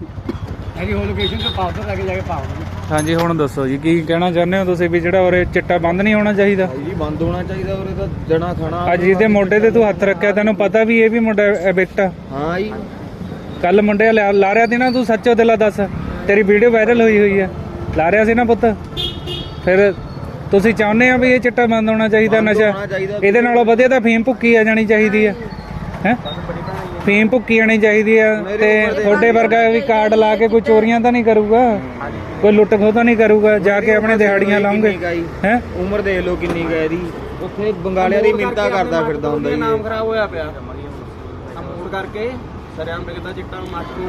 ਇਹਦੀ ਹੋਰ ਲੋਕੇਸ਼ਨ ਤੇ ਪਾਸ ਲੈ ਕੇ ਜਾ ਕੇ ਪਾਸ ਹਾਂਜੀ ਹੁਣ ਦੱਸੋ ਜੀ ਕੀ ਕਹਿਣਾ ਚਾਹੁੰਦੇ ਹੋ ਤੁਸੀਂ ਵੀ ਜਿਹੜਾ ਉਰੇ ਚਿੱਟਾ ਬੰਦ ਨਹੀਂ ਹੋਣਾ ਚਾਹੀਦਾ? ਜੀ ਬੰਦ ਹੋਣਾ ਚਾਹੀਦਾ ਉਰੇ ਤਾਂ ਜਣਾ ਖਾਣਾ ਅੱਜ ਜਿਹਦੇ ਮੋਢੇ ਤੇ ਤੂੰ ਹੱਥ ਰੱਖਿਆ ਤੈਨੂੰ ਪਤਾ ਵੀ ਇਹ ਵੀ ਮੁੰਡਾ ਐਵਿਕਟ ਆ। ਹਾਂ ਜੀ। ਕੱਲ ਮੁੰਡੇ ਲਾ ਲਾ ਰਿਆ ਸੀ ਨਾ ਤੂੰ ਸੱਚੋ ਦਿਲਾ ਦੱਸ ਤੇਰੀ ਵੀਡੀਓ ਵਾਇਰਲ ਹੋਈ ਹੋਈ ਆ। ਲਾ ਰਿਆ ਸੀ ਨਾ ਪੁੱਤ। ਫਿਰ ਤੁਸੀਂ ਚਾਹੁੰਦੇ ਆ ਵੀ ਇਹ ਚਿੱਟਾ ਬੰਦ ਹੋਣਾ ਚਾਹੀਦਾ ਨਸ਼ਾ। ਇਹਦੇ ਨਾਲੋਂ ਵਧੀਆ ਤਾਂ ਫੀਮ ਭੁੱਕੀ ਆ ਜਾਣੀ ਚਾਹੀਦੀ ਆ। ਹੈ? ਫੀਮ ਭੁੱਕੀ ਆਣੀ ਚਾਹੀਦੀ ਆ ਤੇ ਤੁਹਾਡੇ ਵਰਗਾ ਵੀ ਕਾਰਡ ਲਾ ਕੇ ਕੋਈ ਚੋਰੀਆਂ ਤਾਂ ਨਹੀਂ ਕਰੂਗਾ? ਕੋਈ ਲੁੱਟ ਖੋਹ ਤਾਂ ਨਹੀਂ ਕਰੂਗਾ? ਜਾ ਕੇ ਆਪਣੇ ਦਿਹਾੜੀਆਂ ਲਾਉਂਗੇ? ਹੈ? ਉਮਰ ਦੇਖ ਲਓ ਕਿੰਨੀ ਗਏ ਦੀ ਉੱਥੇ ਬੰਗਾਲਿਆਂ ਦੀ ਮਿੰਤਾ ਕਰਦਾ ਫਿਰਦਾ ਹੁੰਦਾ ਜੀ ਇਹ। ਖਰਾਬ ਹੋਇਆ ਪਿਆ। ਅਮੂਰ ਕਰਕੇ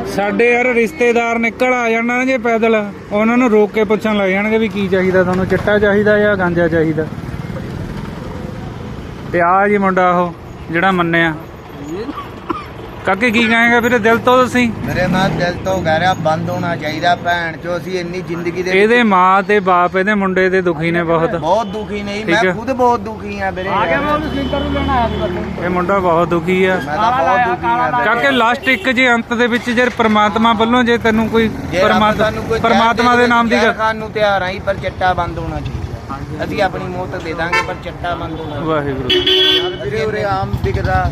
ਸਾਡੇ ਯਾਰ ਰਿਸ਼ਤੇਦਾਰ ਨਿਕਲ ਆ ਜਾਣਾ ਨਾ ਜੇ ਪੈਦਲ। ਉਹਨਾਂ ਨੂੰ ਰੋਕ ਕੇ ਪੁੱਛਣ ਲੱਗ ਜਾਣਗੇ ਵੀ ਕੀ ਚਾਹੀਦਾ ਤੁਹਾਨੂੰ? ਚਿੱਟਾ ਚਾਹੀਦਾ ਜਾਂ ਗਾਂਜਾ ਚਾਹੀਦਾ? ਤੇ ਆ ਜੀ ਮੁੰਡਾ ਉਹ ਜਿਹੜਾ ਮੰਨਿਆ। ਕਾਕੇ ਕੀ ਕਹੇਗਾ ਵੀਰੇ ਦਿਲ ਤੋਂ ਤੁਸੀਂ? ਮੇਰੇ ਮਾਂ ਦਿਲ ਤੋਂ ਕਹਿ ਰਿਹਾ ਬੰਦ ਹੋਣਾ ਚਾਹੀਦਾ ਭੈਣ ਚੋ ਅਸੀਂ ਇੰਨੀ ਜ਼ਿੰਦਗੀ ਦੇ ਇਹਦੇ ਮਾਂ ਤੇ ਬਾਪ ਇਹਦੇ ਮੁੰਡੇ ਦੇ ਦੁਖੀ ਨੇ ਬਹੁਤ। ਬਹੁਤ ਦੁਖੀ ਨਹੀਂ ਠੀਕ ਹੈ। ਮੈਂ ਖੁਦ ਬਹੁਤ ਦੁਖੀ ਆ ਵੀਰੇ। ਆ ਗਿਆ ਮੈਂ ਉਹਨੂੰ ਸਲੀਪਰ ਨੂੰ ਲੈਣ ਆਇਆ ਸੀ ਬੱਲੇ ਇਹ ਮੁੰਡਾ ਬਹੁਤ ਦੁਖੀ ਆ। ਮੈਂ ਤਾਂ ਬਹੁਤ ਦੁਖੀ ਆ ਵੀਰੇ। ਕਾਕੇ ਲਾਸਟ ਇੱਕ ਜੇ ਅੰਤ ਦੇ ਵਿੱਚ ਜੇ ਪ੍ਰਮਾਤਮਾ ਵੱਲੋਂ ਜੇ ਤੈਨੂੰ ਕੋਈ ਜੇ ਰੱਬ ਪਰਮਾਤਮਾ ਸਾਨੂੰ ਕੋਈ ਪਰਮਾਤਮਾ ਦੇ ਨਾਮ ਦੀ ਗੱਲ ਨੂੰ ਤਿਆਰ ਆਂ ਪਰ ਚੱਟਾ ਬੰਦ ਹੋਣਾ ਚਾਹੀਦਾ। ਅਸੀਂ ਆਪਣੀ ਮੌਤ ਦੇ ਦਾਂਗੇ ਪਰ ਚੱਟਾ ਬੰਦ ਹੋਣਾ ਵਾਹਿਗੁਰੂ। ਜਦ ਵੀਰੇ ਉਰੇ ਆਮ ਵਿਕਦਾ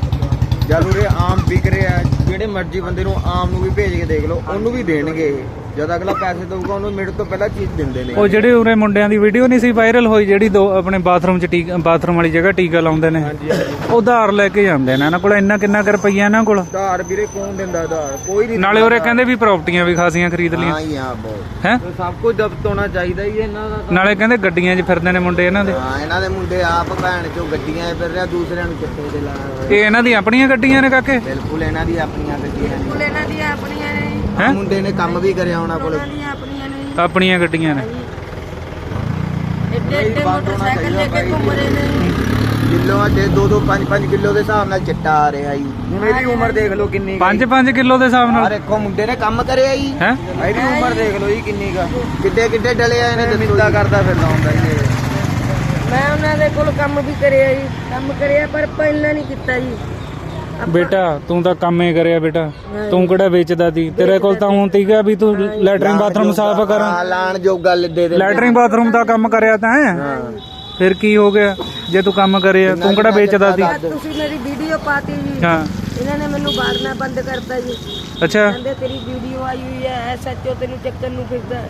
ਜਦ ਉਰੇ ਆਮ ਵਿਕ ਰਿਹਾ ਜਿਹੜੇ ਮਰਜ਼ੀ ਬੰਦੇ ਨੂੰ ਆਮ ਨੂੰ ਵੀ ਭੇਜ ਕੇ ਦੇਖ ਲਓ, ਉਹਨੂੰ ਵੀ ਦੇਣਗੇ ਇਹ। ਜਦ ਅਗਲਾ ਪੈਸੇ ਦਊਗਾ ਉਹਨੂੰ ਮਿੰਟ ਤੋਂ ਪਹਿਲਾਂ ਚੀਜ਼ ਦਿੰਦੇ ਨੇ। ਉਹ ਜਿਹੜੇ ਉਰੇ ਮੁੰਡਿਆਂ ਦੀ ਵੀਡੀਓ ਨਹੀਂ ਸੀ ਵਾਇਰਲ ਹੋਈ ਜਿਹੜੀ ਦੋ ਆਪਣੇ ਬਾਥਰੂਮ 'ਚ ਟੀਕਾ ਬਾਥਰੂਮ ਵਾਲੀ ਜਗ੍ਹਾ ਟੀਕਾ ਲਾਉਂਦੇ ਨੇ। ਹਾਂਜੀ ਹਾਂਜੀ। ਉਹ ਉਧਾਰ ਲੈ ਕੇ ਜਾਂਦੇ ਨੇ ਇਹਨਾਂ ਕੋਲ ਇੰਨਾ ਕਿੰਨਾ ਕਰ ਰੁਪਈਆ ਇਹਨਾਂ ਕੋਲ? ਉਧਾਰ ਵੀਰੇ ਕੌਣ ਦਿੰਦਾ ਉਧਾਰ? ਕੋਈ ਨਹੀਂ ਨਾਲੇ ਉਰੇ ਕਹਿੰਦੇ ਵੀ ਪ੍ਰਾਪਰਟੀਆਂ ਵੀ ਖਾਸੀਆਂ ਖਰੀਦ ਹਾਂ ਲੀਆਂ ਹੀ ਆ ਬਹੁਤ। ਹੈ? ਸਭ ਕੁਝ ਜ਼ਬਤ ਹੋਣਾ ਚਾਹੀਦਾ ਹੀ ਇਹਨਾਂ ਦਾ। ਨਾਲੇ ਕਹਿੰਦੇ ਗੱਡੀਆਂ 'ਚ ਫਿਰਦੇ ਨੇ ਮੁੰਡੇ ਇਹਨਾਂ ਦੇ। ਹਾਂ ਇਹਨਾਂ ਦੇ ਮੁੰਡੇ ਆਪ ਭੈਣ ਚੋ ਗੱਡੀਆਂ 'ਚ ਫਿਰ ਰਿਹਾ ਦੂਸਰਿਆਂ ਨੂੰ ਚੱਟੇ ਦੇ ਹੋਇਆ ਇਹ ਇਹਨਾਂ ਦੀ ਆਪਣੀਆਂ ਗੱਡੀਆਂ ਨੇ ਕਾਕੇ? ਬਿਲਕੁਲ ਇਹਨਾਂ ਦੀ ਆਪਣੀਆਂ ਗੱਡੀਆਂ ਨੇ। ਸਕੂਲ ਇਹਨਾਂ ਦੀਆਂ ਆਪਣੀਆਂ ਨੇ। ਹੈ? ਮੁੰਡੇ ਨੇ ਕੰਮ ਵੀ ਕਰਿਆ ਉਹਨਾਂ ਕੋਲ ਆਪਣੀਆਂ ਨੇ। ਜੀ। ਆਪਣੀਆਂ ਗੱਡੀਆਂ ਨੇ। ਐਡੇ ਐਡੇ ਮੋਟਰਸਾਈਕਲ ਲੈ ਕੇ ਘੁੰਮ ਰਹੇ ਨੇ। ਕਿਲੋ ਦੇ 2 2 5 5 ਕਿਲੋ ਦੇ ਹਿਸਾਬ ਨਾਲ ਚਿੱਟਾ ਆ ਰਿਹਾ ਜੀ। ਹੁਣ ਇਹਦੀ ਉਮਰ ਦੇਖ ਲਓ ਕਿੰਨੀ ਕੁ। 5-5 ਕਿਲੋ ਦੇ ਹਿਸਾਬ ਆ ਨਾਲ ਦੇਖੋ ਮੁੰਡੇ ਨੇ ਕੰਮ ਕਰਿਆ ਜੀ। ਹੈ। ਇਹਦੀ ਉਮਰ ਦੇਖ ਲਓ ਜੀ ਕਿੰਨੀ ਕਾ। ਕਿੱਡੇ ਕਿੱਡੇ ਡਲੇ ਆ ਇਹਨੇ ਜੀ। ਕਰਦਾ ਫਿਰਦਾ ਹੁੰਦਾ ਜੀ। ਮੈਂ ਉਹਨਾਂ ਦੇ ਕੋਲ ਕੰਮ ਵੀ ਕਰਿਆ ਜੀ। ਕੰਮ ਕਰਿਆ ਪਰ ਪਹਿਲਾਂ ਨਹੀਂ ਕੀਤਾ ਜੀ। ਬੇਟਾ ਤੂੰ ਤਾਂ ਕੰਮ ਹੀ ਕਰਿਆ ਬੇਟਾ। ਤੂੰ ਕਿਹੜਾ ਵੇਚਦਾ ਸੀ? ਤੇਰੇ ਕੋਲ ਤਾਂ ਹੁਣ ਤੀਗਾ ਵੀ ਤੂੰ ਲੈਟਰਿੰਗ ਬਾਥਰੂਮ ਸਾਫ਼ ਕਰਾਂ। ਹਾਂ ਲਾਣ ਜੋਗਾ ਲੱਦੇ ਦੇ ਲੈਟਰਿੰਗ ਬਾਥਰੂਮ ਦਾ ਕੰਮ ਕਰਿਆ ਤਾਂ ਹੈ? ਫਿਰ ਕੀ ਹੋ ਗਿਆ? ਜੇ ਤੂੰ ਕੰਮ ਕਰਿਆ ਤੂੰ ਕਿਹੜਾ ਵੇਚਦਾ ਸੀ? ਤੁਸੀਂ ਮੇਰੀ ਵੀਡੀਓ ਪਾਤੀ ਜੀ। ਹਾਂ। ਇਹਨਾਂ ਨੇ ਮੈਨੂੰ ਬਾੜਨਾ ਬੰਦ ਕਰਤਾ ਜੀ। ਅੱਛਾ। ਕਹਿੰਦੇ ਤੇਰੀ ਵੀਡੀਓ ਆਈ ਹੋਈ ਹੈ ਐਸਐਚਓ ਤੈਨੂੰ ਚੱਕਣ ਨੂੰ ਫਿਰਦਾ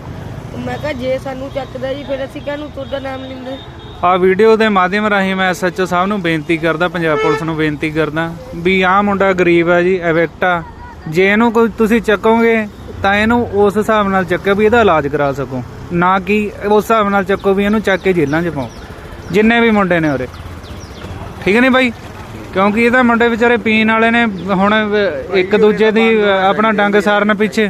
ਮੈਂ ਕਿਹਾ ਜੇ ਸਾਨੂੰ ਚੱਕਦਾ ਜੀ ਫਿਰ ਅਸੀਂ ਕਾਹਨੂੰ ਤੁਹਾਡਾ ਨਾਮ ਲੈਂਦੇ? ਆ ਵੀਡੀਓ ਦੇ ਮਾਧਿਅਮ ਰਾਹੀਂ ਮੈਂ ਐਸਐਚਓ ਸਾਹਿਬ ਨੂੰ ਬੇਨਤੀ ਕਰਦਾ, ਪੰਜਾਬ ਪੁਲਿਸ ਨੂੰ ਬੇਨਤੀ ਕਰਦਾ ਵੀ ਆਹ ਮੁੰਡਾ ਗਰੀਬ ਆ ਜੀ, ਐਵੈਕਟਾ ਜੇ ਇਹਨੂੰ ਕੋਈ ਤੁਸੀਂ ਚੱਕੋਗੇ ਤਾਂ ਇਹਨੂੰ ਉਸ ਹਿਸਾਬ ਨਾਲ ਚੱਕੋ ਵੀ ਇਹਦਾ ਇਲਾਜ ਕਰਾ ਸਕੋ। ਨਾ ਕਿ ਉਸ ਹਿਸਾਬ ਨਾਲ ਚੱਕੋ ਵੀ ਇਹਨੂੰ ਚੱਕ ਕੇ ਜੇਲਾਂ 'ਚ ਪਾਓ। ਜਿੰਨੇ ਵੀ ਮੁੰਡੇ ਨੇ ਉਰੇ। ਠੀਕ ਨਹੀਂ ਬਾਈ? ਕਿਉਂਕਿ ਇਹ ਤਾਂ ਮੁੰਡੇ ਵਿਚਾਰੇ ਪੀਣ ਵਾਲੇ ਨੇ, ਹੁਣ ਇੱਕ ਦੂਜੇ ਦੀ ਆਪਣਾ ਡੰਗ ਸਾਰਨ ਪਿੱਛੇ।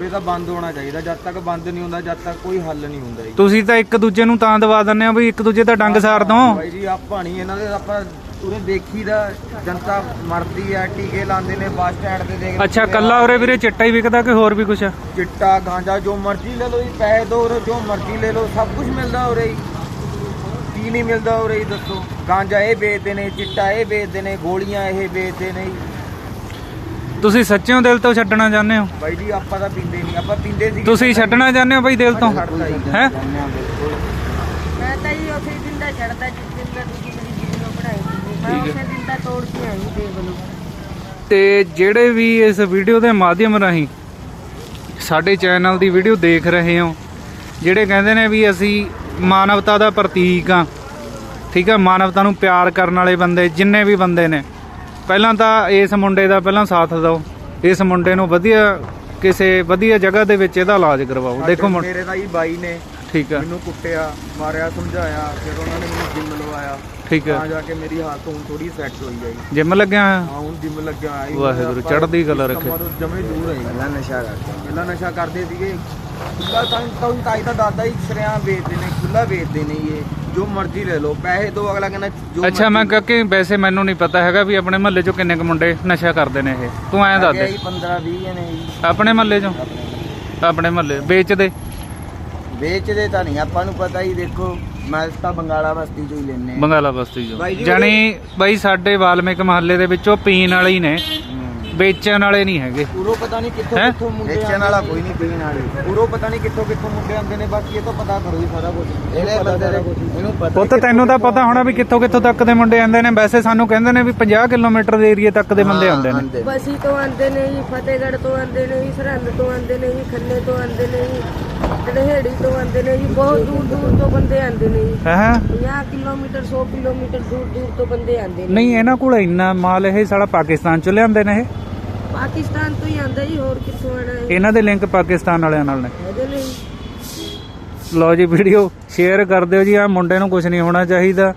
ਉਰੇ ਤਾਂ ਬੰਦ ਹੋਣਾ ਚਾਹੀਦਾ ਜਦ ਤੱਕ ਬੰਦ ਨਹੀਂ ਹੁੰਦਾ ਜਦ ਤੱਕ ਕੋਈ ਹੱਲ ਨਹੀਂ ਹੁੰਦਾ ਜੀ। ਤੁਸੀਂ ਤਾਂ ਇੱਕ ਦੂਜੇ ਨੂੰ ਤਾਂ ਦਵਾ ਦਿੰਦੇ ਹੋ ਵੀ ਇੱਕ ਦੂਜੇ ਦਾ ਡੰਗ ਸਾਰ ਦੋ ਬਾਈ ਜੀ ਆਪਾਂ ਨਹੀਂ ਇਹਨਾਂ ਦੇ ਆਪਾਂ ਉਰੇ ਦੇਖੀਦਾ ਜਨਤਾ ਮਰਦੀ ਆ ਟੀਕੇ ਲਾਉਂਦੇ ਨੇ ਬੱਸ ਸਟੈਂਡ ਤੇ ਦੇਖ ਅੱਛਾ ਕੱਲਾ ਉਰੇ ਵੀਰੇ ਚਿੱਟਾ ਹੀ ਵਿਕਦਾ ਕਿ ਹੋਰ ਵੀ ਕੁਛ? ਆ ਚਿੱਟਾ ਗਾਂਜਾ ਜੋ ਮਰਜ਼ੀ ਲੈ ਲਓ ਜੀ ਪੈਸੇ ਦੋ ਉਰੇ ਜੋ ਮਰਜ਼ੀ ਲੈ ਲਓ ਸਭ ਕੁਝ ਮਿਲਦਾ ਉਰੇ ਹੀ। ਕੀ ਨਹੀਂ ਮਿਲਦਾ ਉਰੇ ਹੀ ਦੱਸੋ। ਗਾਂਜਾ ਇਹ ਵੇਚਦੇ ਨੇ ਚਿੱਟਾ ਇਹ ਵੇਚਦੇ ਨੇ ਗੋਲੀਆਂ ਇਹ ਵੇਚਦੇ ਨੇ। ਜੀ। ਤੁਸੀਂ ਸੱਚਿਓ ਦਿਲ ਤੋਂ ਛੱਡਣਾ ਚਾਹੁੰਦੇ ਹੋ? ਬਾਈ ਜੀ ਆਪਾਂ ਤਾਂ ਪੀਂਦੇ ਨਹੀਂ ਆਪਾਂ ਪੀਂਦੇ ਸੀ ਤੁਸੀਂ ਛੱਡਣਾ ਚਾਹੁੰਦੇ ਹੋ ਬਈ ਦਿਲ ਤੋਂ? ਹੈ? ਮੈਂ ਤਾਂ ਜੀ ਉਸੇ ਦਿਨ ਦਾ ਛੱਡਦਾ ਜਿਸ ਦਿਨ ਦਾ ਤੁਸੀਂ ਮੇਰੀ ਵੀਡੀਓ ਬਣਾਈ ਸੀ। ਮੈਂ ਉਸੇ ਦਿਨ ਦਾ ਤੋੜ ਕੇ ਆਈ ਦੇਖ ਲਓ। ਤੇ ਜਿਹੜੇ ਵੀ ਇਸ ਵੀਡੀਓ ਦੇ ਮਾਧਿਅਮ ਰਾਹੀਂ ਸਾਡੇ ਚੈਨਲ ਦੀ ਵੀਡੀਓ ਦੇਖ ਰਹੇ ਹੋ ਜਿਹੜੇ ਕਹਿੰਦੇ ਨੇ ਵੀ ਅਸੀਂ ਮਾਨਵਤਾ ਦਾ ਪ੍ਰਤੀਕ ਆ ਠੀਕ ਆ ਮਾਨਵਤਾ ਨੂੰ ਪਿਆਰ ਕਰਨ ਵਾਲੇ ਬੰਦੇ ਜਿੰਨੇ ਵੀ ਬੰਦੇ ਨੇ ਪਹਿਲਾਂ ਤਾਂ ਇਸ ਮੁੰਡੇ ਦਾ ਪਹਿਲਾਂ ਸਾਥ ਦਿਓ। ਇਸ ਮੁੰਡੇ ਨੂੰ ਵਧੀਆ ਕਿਸੇ ਵਧੀਆ ਜਗ੍ਹਾ ਦੇ ਵਿੱਚ ਇਹਦਾ ਇਲਾਜ ਕਰਵਾਓ। ਦੇਖੋ ਮੁੰ- ਮੇਰੇ ਤਾਂ ਜੀ ਬਾਈ ਨੇ ਠੀਕ ਆ। ਮੈਨੂੰ ਕੁੱਟਿਆ ਮਾਰਿਆ ਸਮਝਾਇਆ ਫਿਰ ਉਹਨਾਂ ਨੇ ਮੈਨੂੰ ਜਿੰਮ ਲਵਾਇਆ। ਠੀਕ ਤਾਂ ਆ ਜਾ ਕੇ ਮੇਰੀ ਹਾਲਤ ਹੁਣ ਥੋੜੀ ਸੈੱਟ ਹੋਈ ਹੈ ਜੀ। ਜਿਮ ਲੱਗਿਆ ਹੋਇਆ? ਹਾਂ ਹੁਣ ਜਿੰਮ ਲੱਗਿਆ ਆਈ ਵਾਹਿਗੁਰੂ, ਚੜ੍ਹਦੀ ਕਲਾ ਰੱਖੇ। ਜਮੇ ਦੂਰ ਹੈ। ਪਹਿਲਾਂ ਨਸ਼ਾ ਕਰਦਾ। ਪਹਿਲਾਂ ਨਸ਼ਾ ਕਰਦੇ ਸੀਗੇ। ਖੁੱਲਾ ਤਾਂ ਤਾਂ ਤਾਈ ਤਾਂ ਦਾਦਾ ਹੀ ਸ਼ਰਿਆਂ ਵੇਚਦੇ ਨੇ ਖੁੱਲਾ ਵੇਚਦੇ ਨੇ ਜੀ ਇਹ। ਜੋ ਮਰਜ਼ੀ ਲੈ ਲਓ ਪੈਸੇ ਦੋ ਅਗਲਾ ਕਹਿੰਦਾ ਜੋ ਅੱਛਾ ਮੈਂ ਕਿ ਵੈਸੇ ਮੈਨੂੰ ਨਹੀਂ ਪਤਾ ਹੈਗਾ ਵੀ ਆਪਣੇ ਮਹੱਲੇ 'ਚੋਂ ਕਿੰਨੇ ਕੁ ਮੁੰਡੇ ਨਸ਼ਾ ਕਰਦੇ ਨੇ ਇਹ। ਤੂੰ ਐਂ ਦੱਸ ਦੇ। 15 20 ਨੇ ਜੀ। ਆਪਣੇ ਮਹੱਲੇ 'ਚੋਂ? ਆਪਣੇ ਮਹੱਲੇ। ਵੇਚਦੇ? ਵੇਚਦੇ ਤਾਂ ਨਹੀਂ ਆਪਾਂ ਨੂੰ ਪਤਾ ਹੀ ਦੇਖੋ ਮੈਂ ਤਾਂ ਬੰਗਾਲਾ ਬਸਤੀ ਚੋਂ ਹੀ ਲੈਨੇ ਆ। ਬੰਗਾਲਾ ਬਸਤੀ 'ਚੋਂ। ਬਾਈ ਜੀ ਜਾਣੀ ਬਾਈ ਸਾਡੇ ਵਾਲਮਿਕ ਮਹੱਲੇ ਦੇ ਵਿੱਚੋਂ ਪੀਣ ਵਾਲੇ ਹੀ ਨੇ। ਵੇਚਣ ਵਾਲੇ ਨਹੀਂ ਹੈਗੇ। ਉਰੋਂ ਪਤਾ ਨਹੀਂ ਕਿੱਥੋਂ ਹੈਂ? ਕਿੱਥੋਂ ਮੁੰਡੇ ਵੇਚਣ ਵਾਲਾ ਕੋਈ ਨਹੀਂ ਪੀਣ ਵਾਲੀ। ਉਰੋਂ ਪਤਾ ਨਹੀਂ ਕਿੱਥੋਂ ਕਿੱਥੋਂ ਮੁੰਡੇ ਆਉਂਦੇ ਨੇ ਬਾਕੀ ਇਹ ਤਾਂ ਪਤਾ ਕਰੋ ਜੀ ਸਾਰਾ ਕੁਝ ਇਹਨੇ ਬੰਦੇ ਦੇ ਇਹਨੂੰ ਪਤਾ ਉਹ ਤਾਂ ਤੈਨੂੰ ਤਾਂ ਪਤਾ ਹੋਣਾ ਵੀ ਕਿੱਥੋਂ ਕਿੱਥੋਂ ਤੱਕ ਦੇ ਮੁੰਡੇ ਆਉਂਦੇ ਨੇ। ਵੈਸੇ ਸਾਨੂੰ ਕਹਿੰਦੇ ਨੇ ਵੀ 50 ਕਿਲੋਮੀਟਰ ਦੇ ਏਰੀਆ ਤੱਕ ਦੇ ਬੰਦੇ ਆਉਂਦੇ ਨੇ। ਬਸੀ ਤੋਂ ਆਉਂਦੇ ਨੇ ਜੀ ਫਤਿਹਗੜ੍ਹ ਤੋਂ ਆਉਂਦੇ ਨੇ ਜੀ ਸਰਹੰਦ ਤੋਂ ਆਉਂਦੇ ਨੇ ਜੀ ਖੰਨੇ ਤੋਂ ਆਉਂਦੇ ਨੇ ਜੀ ਢਹੇੜੀ ਤੋਂ ਆਉਂਦੇ ਨੇ ਜੀ ਬਹੁਤ ਦੂਰ ਦੂਰ ਤੋਂ ਬੰਦੇ ਆਉਂਦੇ ਨੇ ਜੀ। ਹਾਂ 50 ਕਿਲੋਮੀਟਰ 100 ਕਿਲੋਮੀਟਰ ਦੂਰ ਦੂਰ ਤੋਂ ਬੰਦੇ ਆਉਂਦੇ ਨੇ ਨਹੀਂ ਇਹਨਾਂ ਕੋਲ ਇੰਨਾ ਮਾਲ ਇਹ ਸਾਲਾ ਪਾਕਿਸਤਾਨ ਚ ਲਿਆਂਦੇ ਨੇ ਇਹ। ਪਾਕਿਸਤਾਨ ਤੋਂ ਹੀ ਆਉਂਦਾ ਜੀ ਹੋਰ ਕਿੱਥੋਂ ਆਣਾ ਹੈ ਇਹਨਾਂ ਦੇ ਲਿੰਕ ਪਾਕਿਸਤਾਨ ਵਾਲਿਆਂ ਨਾਲ ਨੇ। ਨੇ ਜੀ। ਲਓ ਜੀ ਵੀਡੀਓ ਸ਼ੇਅਰ ਕਰ ਦਿਓ ਜੀ ਆ ਮੁੰਡੇ ਨੂੰ ਕੁਝ ਨਹੀਂ ਹੋਣਾ ਚਾਹੀਦਾ।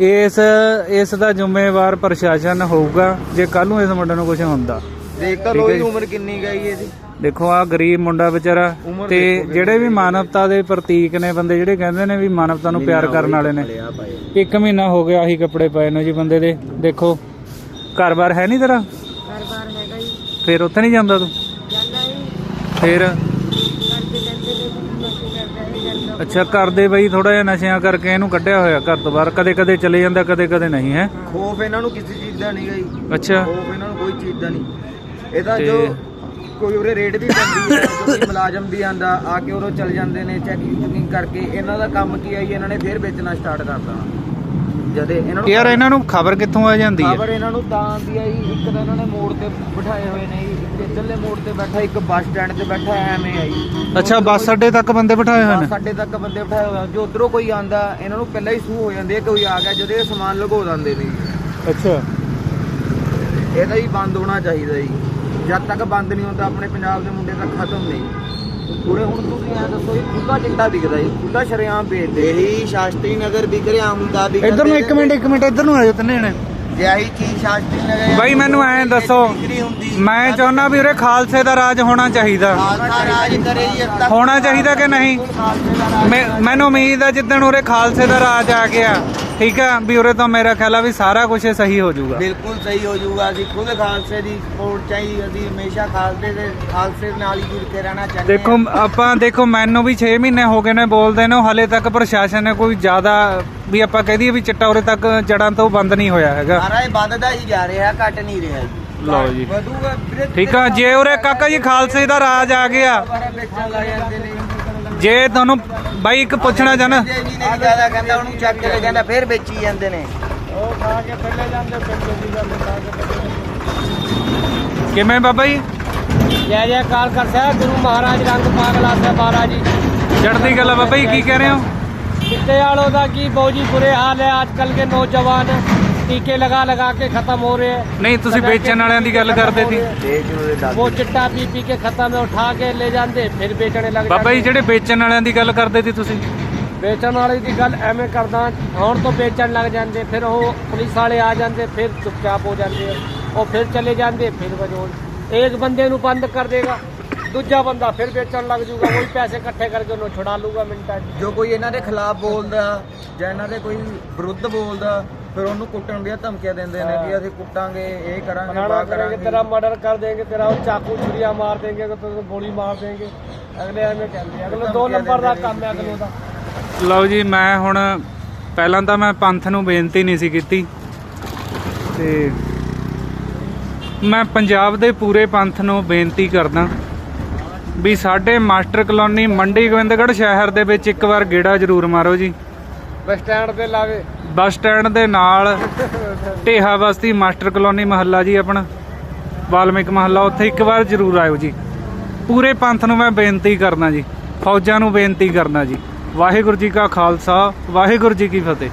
ਇਸ ਇਸ ਦਾ ਜ਼ਿੰਮੇਵਾਰ ਪ੍ਰਸ਼ਾਸਨ ਹੋਊਗਾ ਜੇ ਕੱਲ ਨੂੰ ਇਸ ਮੁੰਡੇ ਨੂੰ ਕੁਝ ਹੁੰਦਾ। ਦੇਖ ਤਾਂ ਠੀਕ ਲੋ ਹੈ ਜੀ ਜੀ। ਉਮਰ ਕਿੰਨੀ ਗਈ ਇਹਦੀ? ਦੇਖੋ ਆ ਗਰੀਬ ਮੁੰਡਾ ਵਿਚਾਰਾ ਉਮਰ ਤੇ ਦੇਖੋ ਜਿਹੜੇ ਵੀ ਮਾਨਵਤਾ ਦੇ ਪ੍ਰਤੀਕ ਨੇ ਬੰਦੇ ਜਿਹੜੇ ਕਹਿੰਦੇ ਨੇ ਵੀ ਮਾਨਵਤਾ ਨੂੰ ਪਿਆਰ ਕਰਨ ਵਾਲੇ ਨੇ। ਇੱਕ ਮਹੀਨਾ ਹੋ ਗਿਆ ਆਹੀ ਕੱਪੜੇ ਪਏ ਨੇ ਜੀ ਬੰਦੇ ਦੇ। ਦੇਖੋ ਘਰ-ਬਾਰ ਹੈ ਨਹੀਂ ਤੇਰਾ? ਫਿਰ ਉੱਥੇ ਨਹੀਂ ਜਾਂਦਾ ਤੂੰ? ਜਾਂਦਾ ਫਿਰ? ਕਰਦੇ ਕਹਿੰਦੇ ਨੇ ਵੀ ਨਸ਼ੇ ਕਰਦਾ ਇਹ ਜਾਂਦਾ ਅੱਛਾ ਕਰਦੇ ਬਈ ਥੋੜਾ ਜਿਹਾ ਨਸ਼ਿਆਂ ਕਰਕੇ ਇਹਨੂੰ ਕੱਢਿਆ ਹੋਇਆ ਘਰ ਤੋਂ ਬਾਹਰ। ਕਦੇ-ਕਦੇ ਚਲੇ ਜਾਂਦਾ ਕਦੇ-ਕਦੇ ਨਹੀਂ ਹੈ? ਖੋਫ ਇਹਨਾਂ ਨੂੰ ਕਿਸੇ ਚੀਜ਼ ਦਾ ਨਹੀਂ ਗਈ ਅੱਛਾ। ਖੋਫ ਇਹਨਾਂ ਨੂੰ ਕੋਈ ਚੀਜ਼ ਦਾ ਨਹੀਂ। ਇਹਦਾ ਤੇ- ਜੋ ਕੋਈ ਉਰੇ ਰੇਡ ਵੀ ਪੈਂਦੀ ਹੈ ਕੋਈ ਮੁਲਾਜ਼ਮ ਵੀ ਆਂਦਾ ਆ ਕੇ ਉਰੋਂ ਚਲ ਜਾਂਦੇ ਨੇ ਚੈਕਿੰਗ ਚੁਕਿੰਗ ਕਰਕੇ। ਇਹਨਾਂ ਦਾ ਕੰਮ ਕੀ ਜੀ? ਇਹਨਾਂ ਨੇ ਫੇਰ ਵੇਚਣਾ ਸਟਾਰਟ ਕਰ ਦੇਣਾ ਜਦੇ ਇਹਨਾਂ ਨੂੰ ਯਾਰ ਇਹਨਾਂ ਨੂੰ ਖਬਰ ਕਿੱਥੋਂ ਆ ਜਾਂਦੀ ਹੈ ਖਬਰ ਇਹਨਾਂ ਨੂੰ ਤਾਂ ਆਉਂਦੀ ਹੈ ਜੀ। ਇੱਕ ਤਾਂ ਇਹਨਾਂ ਨੇ ਮੋੜ ਤੇ ਬਿਠਾਏ ਹੋਏ ਨੇ ਜੀ। ਇੱਕ ਇੱਧਰਲੇ ਮੋੜ ਤੇ ਬੈਠਾ ਇੱਕ ਬੱਸ ਸਟੈਂਡ ਤੇ ਬੈਠਾ ਐਵੇਂ ਹੈ ਜੀ। ਅੱਛਾ ਬੱਸ ਅੱਡੇ ਤੱਕ ਬੰਦੇ ਬਿਠਾਏ ਹੋਏ ਨੇ? ਸਾਡੇ ਤੱਕ ਬੰਦੇ ਬਿਠਾਏ ਹੋਏ ਆ। ਜੋ ਉਧਰੋਂ ਕੋਈ ਆਂਦਾ ਇਹਨਾਂ ਨੂੰ ਪਹਿਲਾਂ ਹੀ ਸੂਹ ਹੋ ਜਾਂਦੀ ਹੈ ਕੋਈ ਆ ਗਿਆ ਜਦੋਂ ਇਹ ਸਮਾਨ ਲਗੋ ਦਿੰਦੇ ਨੇ ਜੀ। ਅੱਛਾ। ਇਹਦਾ ਹੀ ਬੰਦ ਹੋਣਾ ਚਾਹੀਦਾ ਜੀ। ਜਦ ਤੱਕ ਬੰਦ ਨਹੀਂ ਹੁੰਦਾ ਆਪਣੇ ਪੰਜਾਬ ਦੇ ਮੁੰਡੇ ਤਾਂ ਖਤਮ ਨਹੀਂ। ਪੂਰੇ ਹੁਣ ਤੁਸੀਂ ਐ ਦੱਸੋ ਇਹ ਖੁੱਲਾ ਚਿੱਟਾ ਵਿਕਦਾ ਜੀ ਖੁੱਲਾ ਸ਼ਰੇਆਮ ਵੇਚਦੇ ਇਹੀ ਸ਼ਾਸਤਰੀ ਨਗਰ ਵਿਕ ਰਿਹਾ ਹੁੰਦਾ ਵੀ ਇੱਧਰ ਨੂੰ ਇੱਕ ਮਿੰਟ ਇੱਕ ਮਿੰਟ ਇੱਧਰ ਨੂੰ ਆਜੋ ਤਿੰਨੇ ਜਣੇ। ਜੇ ਆਹੀ ਚੀਜ਼ ਸ਼ਾਸਤਰੀ ਨਗਰ ਬਾਈ ਮੈਨੂੰ ਐਂ ਦੱਸੋ ਮੈਂ ਚਾਹੁੰਦਾ ਵੀ ਉਰੇ ਖਾਲਸੇ ਦਾ ਰਾਜ ਹੋਣਾ ਚਾਹੀਦਾ। ਖਾਲਸਾ ਰਾਜ ਕਰੇ ਜੀ ਅੱਜ ਤੱਕ ਹੋਣਾ ਚਾਹੀਦਾ ਕਿ ਨਹੀਂ? ਮੈਂ- ਮੈਨੂੰ ਉਮੀਦ ਹੈ ਜਿੱਦਣ ਉਰੇ ਖਾਲਸੇ ਦਾ ਰਾਜ ਆ ਗਿਆ। ਠੀਕ ਆ ਵੀ ਉਰੇ ਤਾਂ ਮੇਰਾ ਖਿਆਲ ਆ ਵੀ ਸਾਰਾ ਕੁਝ ਸਹੀ ਹੋ ਜਾਊਗਾ। ਬਿਲਕੁਲ ਸਹੀ ਹੋ ਜਾਊਗਾ। ਅਸੀਂ ਖੁਦ ਖਾਲਸੇ ਦੀ ਸਪੋਰਟ ਚਾਹੀਦੀ ਅਸੀਂ ਹਮੇਸ਼ਾ ਖਾਲਸੇ ਦੇ ਖਾਲਸੇ ਨਾਲ ਹੀ ਜੁੜ ਕੇ ਰਹਿਣਾ ਚਾਹੁੰਦੇ ਦੇਖੋ ਆਪਾਂ ਦੇਖੋ ਮੈਨੂੰ ਵੀ 6 ਮਹੀਨੇ ਹੋ ਗਏ ਨੇ ਬੋਲਦੇ ਨੂੰ ਹਲੇ ਤੱਕ ਪ੍ਰਸ਼ਾਸਨ ਨੇ ਕੋਈ ਜ਼ਿਆਦਾ ਵੀ ਆਪਾਂ ਕਹਿ ਦਈਏ ਵੀ ਚਿੱਟਾ ਉਰੇ ਤੱਕ ਜੜਾਂ ਤੋਂ ਬੰਦ ਨਹੀਂ ਹੋਇਆ ਹੈਗਾ। ਸਾਰਾ ਇਹ ਵੱਧਦਾ ਹੀ ਜਾ ਰਿਹਾ ਘਟ ਨਹੀਂ ਰਿਹਾ ਜੀ। ਲਓ ਜੀ। ਵਧੂਗਾ ਵੀਰੇ ਠੀਕ ਆ ਜੇ ਉਰੇ ਕਾਕਾ ਜੀ ਖਾਲਸੇ ਦਾ ਰਾਜ ਆ ਗਿਆ। ਦੁਬਾਰਾ ਵੇਚਣ ਲੱਗ ਜਾਂਦੇ ਨੇ। ਜੇ ਤੁਹਾਨੂੰ ਬਾਈ ਇੱਕ ਪੁੱਛਣਾ ਚਾਹਨਾ ਕਿਵੇਂ ਬਾਬਾ ਜੀ? ਜੈ ਜੈ ਕਾਲ ਕਰ ਸਾਹਿਬ ਗੁਰੂ ਮਹਾਰਾਜ ਰੰਗ ਪਾਗਲਾ ਸਾਹਿਬ ਮਹਾਰਾਜ ਜੀ। ਚੜ੍ਹਦੀ ਗੱਲ ਬਾਬਾ ਜੀ ਕੀ ਕਹਿ ਰਹੇ ਹੋ? ਚਿੱਟੇ ਵਾਲੋ ਦਾ ਕੀ ਬੌਜੀ ਬੁਰੇ ਹਾਲ ਹੈ ਅੱਜ ਕੱਲ ਦੇ ਨੌਜਵਾਨ। ਟੀਕੇ ਲਗਾ ਲਗਾ ਕੇ ਖਤਮ ਹੋ ਰਹੇ ਹੈ। ਨਹੀਂ ਤੁਸੀਂ ਵੇਚਣ ਵਾਲਿਆਂ ਦੀ ਗੱਲ ਕਰਦੇ ਸੀ। ਉਹ ਚਿੱਟਾ ਪੀ ਪੀ ਕੇ ਖਤਮ ਹੈ ਉਠਾ ਕੇ ਲੈ ਜਾਂਦੇ ਫਿਰ ਵੇਚਣੇ ਲੱਗ ਬਾਬਾ ਜਿਹੜੇ ਵੇਚਣ ਵਾਲਿਆਂ ਦੀ ਗੱਲ ਕਰਦੇ ਸੀ ਤੁਸੀਂ? ਵੇਚਣ ਵਾਲੇ ਦੀ ਗੱਲ ਐਵੇਂ ਕਰਦਾ ਹੁਣ ਤੋਂ ਵੇਚਣ ਲੱਗ ਜਾਂਦੇ ਫਿਰ ਉਹ ਪੁਲਿਸ ਵਾਲੇ ਆ ਜਾਂਦੇ ਫਿਰ ਚੁੱਪਚਾਪ ਹੋ ਜਾਂਦੇ ਉਹ ਫਿਰ ਚਲੇ ਜਾਂਦੇ ਫਿਰ ਵਜੋਂ ਇੱਕ ਬੰਦੇ ਨੂੰ ਬੰਦ ਕਰ ਦੇਗਾ ਦੂਜਾ ਬੰਦਾ ਫਿਰ ਵੇਚਣ ਲੱਗ ਜਾਊਗਾ ਕੋਈ ਪੈਸੇ ਇਕੱਠੇ ਕਰਕੇ ਉਹਨੂੰ ਛੁਡਾ ਲੂਗਾ ਮਿੰਟਾਂ 'ਚ। ਜੋ ਕੋਈ ਇਹਨਾਂ ਦੇ ਖਿਲਾਫ ਬੋਲਦਾ ਜਾਂ ਇਹਨਾਂ ਦੇ ਕੋਈ ਵਿਰੁੱਧ ਬੋਲਦਾ ਫਿਰ ਉਹਨੂੰ ਕੁੱਟਣ ਦੀਆਂ ਧਮਕੀਆਂ ਦਿੰਦੇ ਨੇ ਕਿ ਅਸੀਂ ਕੁੱਟਾਂਗੇ ਇਹ ਕਰਾਂਗੇ ਬਾ ਕਰਾਂਗੇ ਤੇਰਾ ਮਰਡਰ ਕਰ ਦੇਂਗੇ ਤੇਰਾ ਉਹ ਚਾਕੂ ਛੁਰੀਆ ਮਾਰ ਦੇਂਗੇ ਤੈਨੂੰ ਗੋਲੀ ਮਾਰ ਦੇਂਗੇ ਅਗਲੇ ਐਵੇਂ ਕਹਿੰਦੇ ਅਗਲੇ ਦੋ ਨੰਬਰ ਦਾ ਕੰਮ ਹੈ ਅਗਲੇ ਦਾ। ਲਓ ਜੀ ਮੈਂ ਹੁਣ ਪਹਿਲਾਂ ਤਾਂ ਮੈਂ ਪੰਥ ਨੂੰ ਬੇਨਤੀ ਨਹੀਂ ਸੀ ਕੀਤੀ। ਤੇ ਮੈਂ ਪੰਜਾਬ ਦੇ ਪੂਰੇ ਪੰਥ ਨੂੰ ਬੇਨਤੀ ਕਰਦਾ ਵੀ ਸਾਡੇ ਮਾਸਟਰ ਕਲੋਨੀ ਮੰਡੀ ਗੋਬਿੰਦਗੜ੍ਹ ਸ਼ਹਿਰ ਦੇ ਵਿੱਚ ਇੱਕ ਵਾਰ ਗੇੜਾ ਜ਼ਰੂਰ ਮਾਰੋ ਜੀ। ਬੱਸ ਸਟੈਂਡ ਦੇ ਲਾਵੇ। ਬੱਸ ਸਟੈਂਡ ਦੇ ਨਾਲ ਢੇਹਾ ਬਸਤੀ ਮਾਸਟਰ ਕਲੋਨੀ ਮਹੱਲਾ ਜੀ ਆਪਣਾ, ਵਾਲਮਿਕ ਮਹੱਲਾ, ਉੱਥੇ ਇੱਕ ਵਾਰ ਜ਼ਰੂਰ ਆਇਓ ਜੀ। ਪੂਰੇ ਪੰਥ ਨੂੰ ਮੈਂ ਬੇਨਤੀ ਕਰਨਾ ਜੀ, ਫੌਜਾਂ ਨੂੰ ਬੇਨਤੀ ਕਰਨਾ ਜੀ। ਵਾਹਿਗੁਰੂ ਜੀ ਕਾ ਖਾਲਸਾ, ਵਾਹਿਗੁਰੂ ਜੀ ਕੀ ਫਤਿਹ।